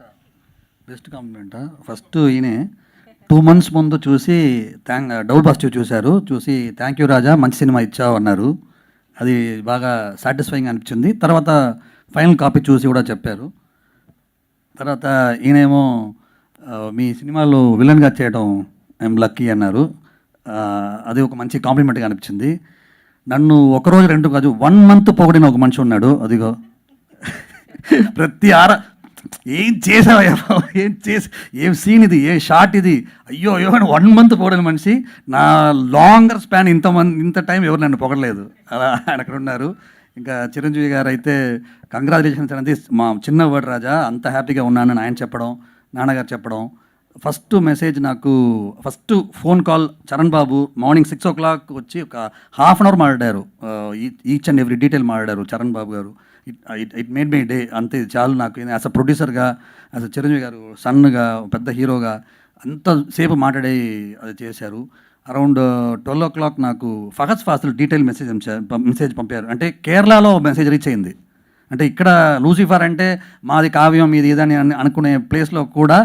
Best. Best compliment? First ఈయనే two months ముందు చూసి థ్యాంక్ డబుల్ పాజిటివ్ చూశారు. చూసి థ్యాంక్ యూ రాజా మంచి సినిమా ఇచ్చావు అన్నారు. అది బాగా సాటిస్ఫైయింగ్ అనిపించింది. తర్వాత ఫైనల్ కాపీ చూసి కూడా చెప్పారు. తర్వాత ఈయనేమో మీ సినిమాలో విలన్గా చేయడం ఐఎమ్ లక్కీ అన్నారు. అది ఒక మంచి కాంప్లిమెంట్గా అనిపించింది. నన్ను ఒకరోజు రెండు కాదు వన్ మంత్ పొగిడిన ఒక మనిషి ఉన్నాడు. అదిగో. ప్రతి ఆర ఏం చేసావయ్యా బాబు? ఏం చేసి? ఏం సీన్ ఇది? ఏ షార్ట్ ఇది? అయ్యో అయ్యో అని వన్ మంత్ పొగిడిన మనిషి. నా లాంగర్ స్పాన్ ఇంతమంది ఇంత టైం ఎవరు నన్ను పొగడలేదు. అలా ఆయన అక్కడ ఉన్నారు. ఇంకా చిరంజీవి గారు అయితే కంగ్రాచులేషన్స్ అనేది మా చిన్న వర్డ్ రాజా. అంత హ్యాపీగా ఉన్నానని ఆయన చెప్పడం నాన్నగారు చెప్పడం. ఫస్ట్ మెసేజ్ నాకు first phone call Charan Babu morning six o'clock వచ్చి ఒక హాఫ్ అన్ అవర్ మాట్లాడారు. ఈచ్ అండ్ ఎవ్రీ డీటెయిల్ మాట్లాడారు Charan Babu garu. It it made my day అంతే చాలు నాకు. యాజ్ అ ప్రొడ్యూసర్గా యాజ్ అ చిరంజీవి గారు సన్గా పెద్ద హీరోగా అంతసేపు మాట్లాడి అది చేశారు. అరౌండ్ ట్వెల్వ్ ఓ క్లాక్ నాకు Fahadh Faasil detail message message పంపారు. అంటే కేరళలో మెసేజ్ రీచ్ అయింది. అంటే ఇక్కడ లూసిఫర్ అంటే మాది కావ్యం ఇది ఇదని అని అనుకునే ప్లేస్లో కూడా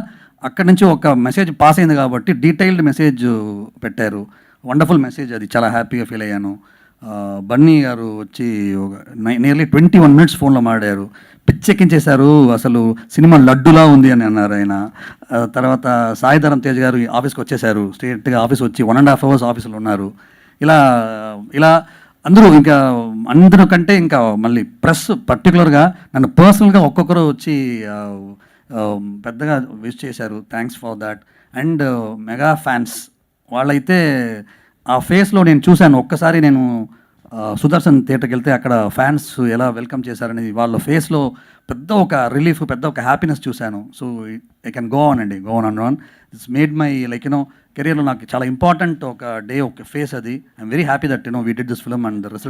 అక్కడి నుంచి ఒక మెసేజ్ పాస్ అయింది కాబట్టి డీటెయిల్డ్ మెసేజ్ పెట్టారు. వండర్ఫుల్ మెసేజ్ అది. చాలా హ్యాపీగా ఫీల్ అయ్యాను. బన్నీ గారు వచ్చి ఒక నియర్లీ ట్వంటీ వన్ మినిట్స్ ఫోన్లో మాట్లాడారు. పిచ్చెక్కించేశారు. అసలు సినిమా లడ్డులా ఉంది అని అన్నారు ఆయన. తర్వాత సాయిధరం తేజ్ గారు ఆఫీస్కి వచ్చేసారు స్ట్రేట్గా ఆఫీస్ వచ్చి వన్ అండ్ హాఫ్ అవర్స్ ఆఫీస్లో ఉన్నారు. ఇలా ఇలా అందరూ ఇంకా అందరికంటే ఇంకా మళ్ళీ ప్రెస్ పర్టికులర్గా నన్ను పర్సనల్గా ఒక్కొక్కరు వచ్చి పెద్దగా విష్ చేశారు. Thanks for that and mega fans వాళ్ళైతే ఆ ఫేస్లో నేను చూశాను. ఒక్కసారి నేను సుదర్శన్ థియేటర్కి వెళ్తే అక్కడ ఫ్యాన్స్ ఎలా వెల్కమ్ చేశారనేది వాళ్ళ ఫేస్లో పెద్ద ఒక రిలీఫ్ పెద్ద ఒక హ్యాపీనెస్ చూశాను. So I can go on అండి go on and on it's made my like you know కెరియర్లో నాకు చాలా ఇంపార్టెంట్ ఒక డే ఒక ఫేస్ అది. I'm very happy that you know we did this film and the result